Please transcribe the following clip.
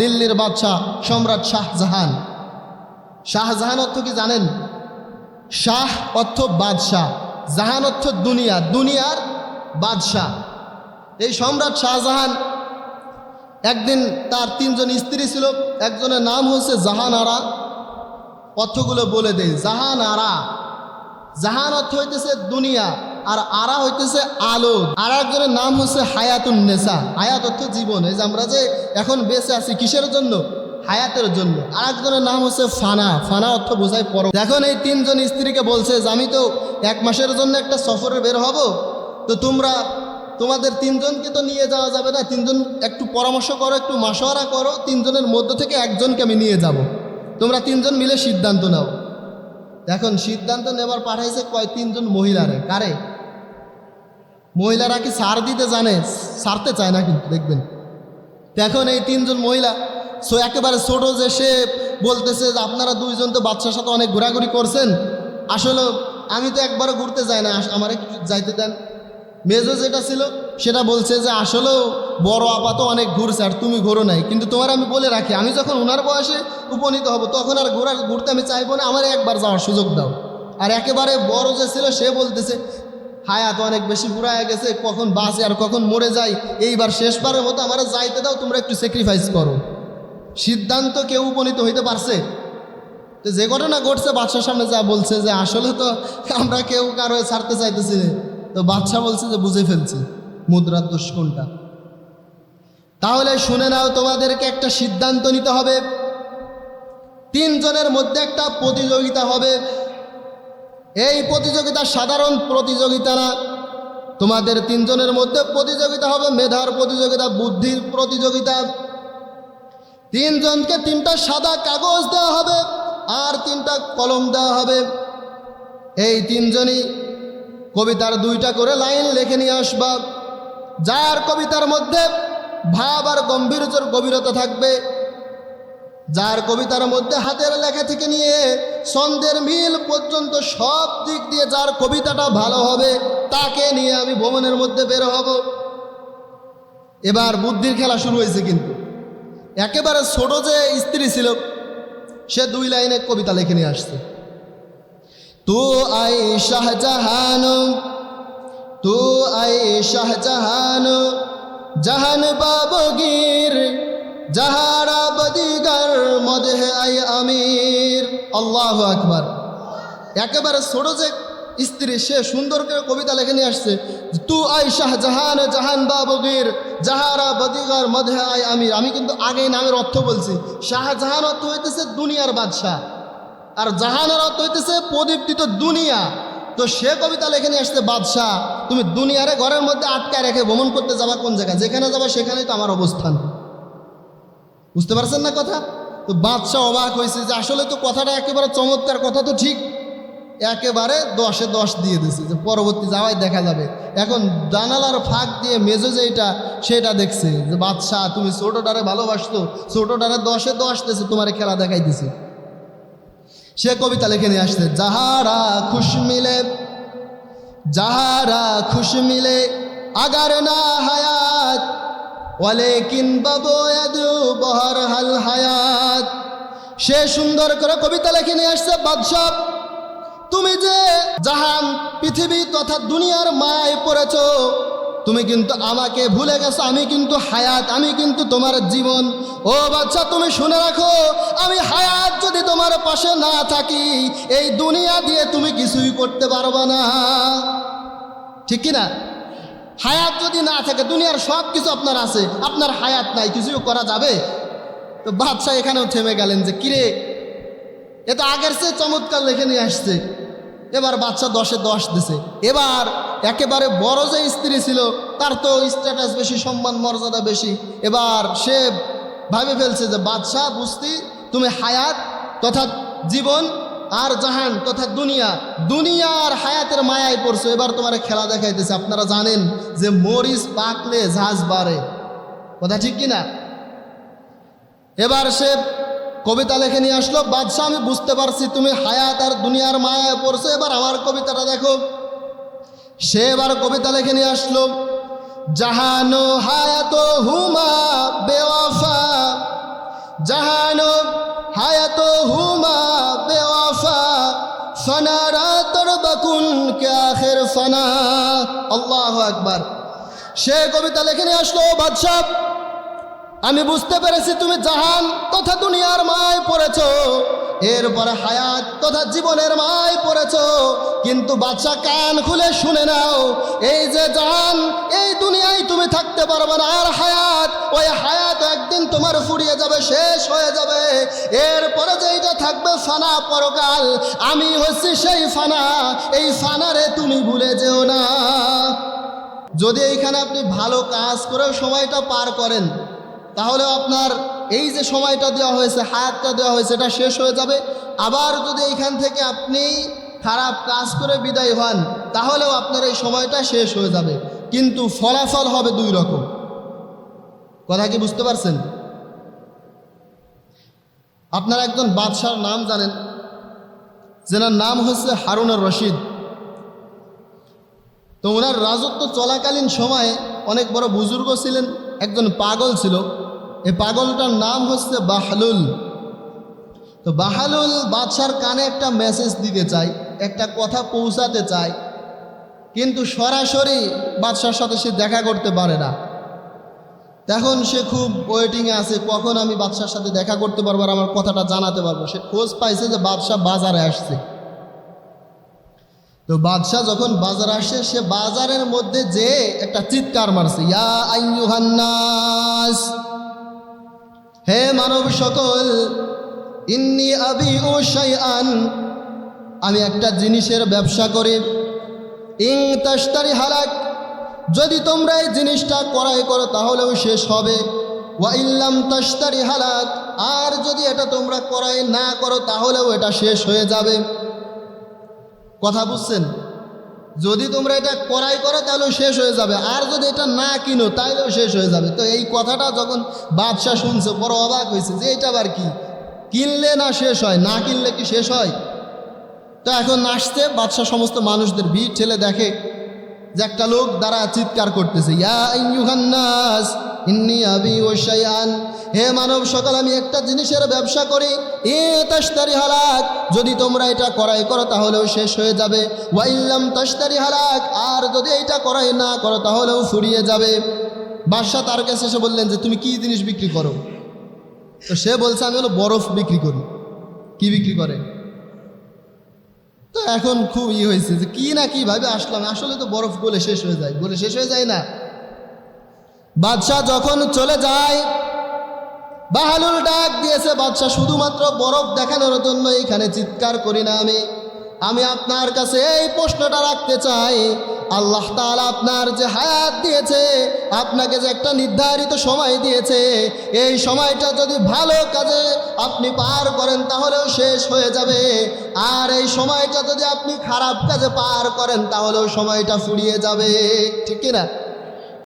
দিল্লির বাদশাহ সম্রাট শাহজাহান। শাহজাহান অর্থ কি জানেন? শাহ অর্থ বাদশাহ, জাহান অর্থ দুনিয়া, দুনিয়ার বাদশাহ। এই সম্রাট শাহজাহান একদিন তার তিনজন স্ত্রী ছিল, একজনের নাম হচ্ছে জাহান আরা অর্থগুলো বলে দেয় জাহান আরা জাহান অর্থ হইতেছে দুনিয়া। আর আরা হইতেছে আলো। আর একজনের নাম হচ্ছে হায়াতুন নেশা হায়াত অর্থ জীবন। এই যে আমরা যে এখন বেঁচে আছি, কিসের জন্য? হায়াতের জন্য। আর একজনের নাম হচ্ছে ফানা। ফানা অর্থ বোঝায় পর। এখন এই তিনজন স্ত্রীকে বলছে, যে আমি তো এক মাসের জন্য একটা সফরে বের হব। তো তোমরা, তোমাদের তিনজনকে তো নিয়ে যাওয়া যাবে না। তিনজন একটু পরামর্শ করো, একটু মাসোয়ারা করো। তিনজনের মধ্য থেকে একজনকে আমি নিয়ে যাব। তোমরা তিনজন মিলে সিদ্ধান্ত নাও। এখন সিদ্ধান্ত নেবার পাঠাইছে কয়? তিনজন মহিলারে। কারে? মহিলারা কি সার দিতে জানে? সারতে চায় না কিন্তু, দেখবেন। তো এখন এই তিনজন মহিলা, সো একেবারে ছোট যে সে বলতেছে যে আপনারা দুইজন তো বাচ্চার সাথে অনেক ঘোরাঘুরি করছেন। আসলে আমি তো একবারও ঘুরতে যাই না। আমার যাইতে দেন। মেজো যেটা ছিল, সেটা বলছে যে আসলেও বড় আপা তো অনেক ঘুরছে, আর তুমি ঘোরো নাই। কিন্তু তোমার আমি বলে রাখি, আমি যখন ওনার বয়সে উপনীত হব, তখন আর ঘোরার ঘুরতে আমি চাইব না, আমার একবার যাওয়ার সুযোগ দাও। আর একেবারে বড় যে ছিল, সে বলতেছে হায়াত অনেক বেশি বুড়ায় গেছে, কখন বাঁচে আর কখন মরে যায়, এইবার শেষবারের মতো আমার যাইতে দাও, তোমরা একটু স্যাক্রিফাইস করো। সিদ্ধান্ত কেউ উপনীত হইতে পারছে? তো যে ঘটনা ঘটছে, বাদশার সামনে যা বলছে যে আসলে তো আমরা কেউ কারও ছাড়তে চাইতেছি তো বাদশাহ বলছে যে বুঝে ফেলছে, মুদ্রার দোষ কোনটা? তাহলে শুনে নাও, তোমাদেরকে একটা সিদ্ধান্ত নিতে হবে। তিনজনের মধ্যে একটা প্রতিযোগিতা হবে। এই প্রতিযোগিতা সাধারণ প্রতিযোগিতা না তোমাদের তিনজনের মধ্যে প্রতিযোগিতা হবে, মেধার প্রতিযোগিতা, বুদ্ধির প্রতিযোগিতা। তিনজনকে তিনটা সাদা কাগজ দেওয়া হবে আর তিনটা কলম দেওয়া হবে। এই তিনজনই কবিতার দুইটা করে লাইন লিখে নিয়ে আসবা। যার কবিতার মধ্যে ভাব আর গম্ভীর্যর গভীরতা থাকবে যার কবিতার মধ্যে হাতের লেখা থেকে নিয়ে ছন্দের মিল পর্যন্ত সব দিক দিয়ে যার কবিতাটা ভালো হবে, তাকে নিয়ে আমি ভ্রমণের মধ্যে বের হব। এবার বুদ্ধির খেলা শুরু হয়েছে কিন্তু। একেবারে ছোট যে স্ত্রী ছিল, সে দুই লাইনে কবিতা লিখে নিয়ে আসছে। তু আই শাহজাহান তু আই শাহজাহান জাহান বাবগীর যাহারা আমির। আল্লাহ আকবার। একেবারে ছোট যে স্ত্রী, সে সুন্দর করে কবিতা লিখে নিয়ে আসছে তু আই শাহজাহান জাহান বাবগীর যাহারা বদিগার মদে আই আমির। আমি কিন্তু আগেই নামের অর্থ বলছি। শাহজাহান অর্থ হইতেছে দুনিয়ার বাদশাহ। আর জাহানের অর্থ হইতেছে প্রদীপ্তিত দুনিয়া। তো সে কবিতা লেখে নিয়ে আসছে, বাদশাহ, তুমি দুনিয়ারে ঘরের মধ্যে আটকায় রেখে ভ্রমণ করতে যাবা কোন জায়গায়? যেখানে যাবা সেখানেই তো আমার অবস্থান। বুঝতে পারছেন না কথা? তো বাদশাহ অবাক হয়েছে যে আসলে তো কথাটা একেবারে চমৎকার, কথা তো ঠিক। একেবারে দশে দশ দিয়ে দিছে যে পরবর্তী যাওয়াই দেখা যাবে। এখন জানালার ফাঁক দিয়ে মেজো যেটা, সেটা দেখছে যে বাদশাহ, তুমি ছোটোটারে ভালোবাসতো, ছোটোটারে দশে দশ দিয়েছে, তোমার খেলা দেখাই দিছে সে কবিতা লিখে নিয়ে আসছে, যাহারা খুশ মিলে, যাহারা খুশ মিলে, আগার না হায়াত, ওয়ালেকিন বাবু বহর হাল হায়াত। সে সুন্দর করে কবিতা লেখে নিয়ে আসছে বাদশাহ। তুমি যে জাহান, পৃথিবী তথা দুনিয়ার মায় পড়েছ, তুমি কিন্তু আমাকে ভুলে গেছো, আমি কিন্তু হায়াত, আমি কিন্তু তোমার জীবন। ও বাচ্চা তুমি শুনে রাখো, আমি হায়াত যদি তোমার পাশে না থাকি, এই দুনিয়া দিয়ে তুমি কিছুই করতে পারবে না। ঠিক কি না? হায়াত যদি না থাকে, দুনিয়ার সব কিছু আপনার আছে, আপনার হায়াত নাই, কিছুই করা যাবে? তো বাদশাহ এখানেও থেমে গেলেন যে, কিরে, এ তো আগের চেয়ে চমৎকার লেখে নিয়ে আসছে। এবার বাচ্চা দশে দশ দিছে। এবার একেবারে বড় যে স্ত্রী ছিল, তার তো স্ট্যাটাস বেশি, সম্মান, মর্যাদা বেশি। এবার সে ভাবে ফেলছে যে, বাদশাহ, বুঝতি, তুমি হায়াত তথা জীবন আর জাহান তথা দুনিয়া দুনিয়া আর হায়াতের মায়ায় পড়ছো। এবার তোমার খেলা দেখাইতেছে। আপনারা জানেন যে মরিচ পাকলে ঝাঁজ বাড়ে। কথা ঠিক কিনা? এবার সে কবিতা লেখে নিয়ে আসলো, বাদশাহ, আমি বুঝতে পারছি তুমি হায়াত আর দুনিয়ার মায়ায় পড়ছো। এবার আমার কবিতাটা দেখো। সে এবার কবিতা লেখে নিয়ে আসলো, জাহানো হায়াত হুমা বেওয়াফা, জাহানো হায়াত হুমা বেওয়াফা ফনারা তোর বাকুন কে আখের ফনা। আল্লাহ একবার সে কবিতা লেখে নিয়ে আসলো, বাদশাহ আমি বুঝতে পেরেছি তুমি জাহান তথা দুনিয়ার মায় পড়েছ। এরপরে হায়াত তথা জীবনের মায় পড়েছ। কিন্তু বাচ্চা কান খুলে শুনে নাও, এই যে জাহান, এই দুনিয়ায় তুমি থাকতে পারবে না। আর হায়াত, ওই হায়াত একদিন তোমার ফুরিয়ে যাবে, শেষ হয়ে যাবে। এরপরে যেইটা থাকবে ফানা পরকাল। আমি হচ্ছি সেই ফানা, এই ফানারে তুমি ভুলে যেও না। যদি এইখানে আপনি ভালো কাজ করে সময়টা পার করেন তাহলে আপনার এই যে সময়টা দেওয়া হয়েছে, হায়াতটা দেওয়া হয়েছে, এটা শেষ হয়ে যাবে। আবার যদি এইখান থেকে আপনি খারাপ কাজ করে বিদায় হন, তাহলেও আপনার এই সময়টা শেষ হয়ে যাবে। কিন্তু ফলাফল হবে দুই রকম। কথা কি বুঝতে পারছেন? আপনারা একজন বাদশার নাম জানেন, যেনার নাম হচ্ছে হারুনুর রশিদ। তো ওনার রাজত্ব চলাকালীন সময়ে অনেক বড় বুজুর্গ ছিলেন, একজন পাগল ছিল। এই পাগলটার নাম হচ্ছে বাহালুল। তো বাহালুল বাদশার কানে একটা মেসেজ দিতে চায়, একটা কথা পৌঁছাতে চায়, কিন্তু সরাসরি বাদশার সাথে সে দেখা করতে পারে না। তখন সে খুব ওয়েটিংয়ে আছে, কখন আমি বাদশার সাথে দেখা করতে পারব আর আমার কথাটা জানাতে পারব? সে খোঁজ পাইছে যে বাদশাহ বাজারে আসছে। তো বাদশাহ যখন বাজার আসে, সে বাজারের মধ্যে যে একটা চিৎকার মারছে, ইয়া আইয়ুহান্নাস হে মানব সকল, ইন্নি আবি ও শাইআন, আমি একটা জিনিসের ব্যবসা করি। ইং তাস্তারি হালাক, যদি তোমরা এই জিনিসটা করাই করো তাহলেও শেষ হবে। ওয়া ইল্লাম তাস্তারি হালাক, আর যদি এটা তোমরা করাই না করো তাহলেও এটা শেষ হয়ে যাবে। কথা বুঝছেন? যদি তোমরা এটা করাই করো তাহলেও শেষ হয়ে যাবে। আর যদি এটা না কিনো, তাইলেও শেষ হয়ে যাবে। তো এই কথাটা যখন বাদশাহ শুনছে, বড় অবাক হয়েছে যে এটা আবার কি? কিনলে না শেষ হয়? না কিনলে কি শেষ হয়? তো এখন আসছে, বাদশাহ সমস্ত মানুষদের ভিড় ঠেলে দেখে যে একটা লোক দ্বারা চিৎকার করতেছে, ইয়া আইয়ুহান্নাস ইন্নি আবি ও শাইআন। হে মানব সকল, আমি একটা জিনিসের ব্যবসা করি। এ তাস্তারি হালাক। যদি তোমরা এটা করাই করো, তাহলেও শেষ হয়ে যাবে। ওয়াইল্লাম তাস্তারি হালাক। আর যদি এটা করাই না করো, তাহলেও ফুরিয়ে যাবে। বাদশাহ তার কাছে এসে বললেন যে, তুমি কি জিনিস বিক্রি করো? তো সে বলছে, আমি হলো বরফ বিক্রি করি। কি বিক্রি করে? তো এখন খুব ই হয়েছে যে, কি না কি ভাবে আসলাম। আসলে তো বরফ গলে শেষ হয়ে যায়। গলে শেষ হয়ে যায় না। বাদশাহ যখন চলে যায় বাহালুল ডাক দিয়েছে, বাদশাহ, শুধুমাত্র বরফ দেখানোর জন্য এখানে চিৎকার করি না আমি। আমি আপনার কাছে এই প্রশ্নটা রাখতে চাই। আল্লাহ তাআলা আপনার যে হায়াত দিয়েছে, আপনাকে যে একটা নির্ধারিত সময় দিয়েছে, এই সময়টা যদি ভালো কাজে আপনি পার করেন, তাহলেও শেষ হয়ে যাবে। আর এই সময়টা যদি আপনি খারাপ কাজে পার করেন, তাহলেও সময়টা ফুরিয়ে যাবে। ঠিক কিনা?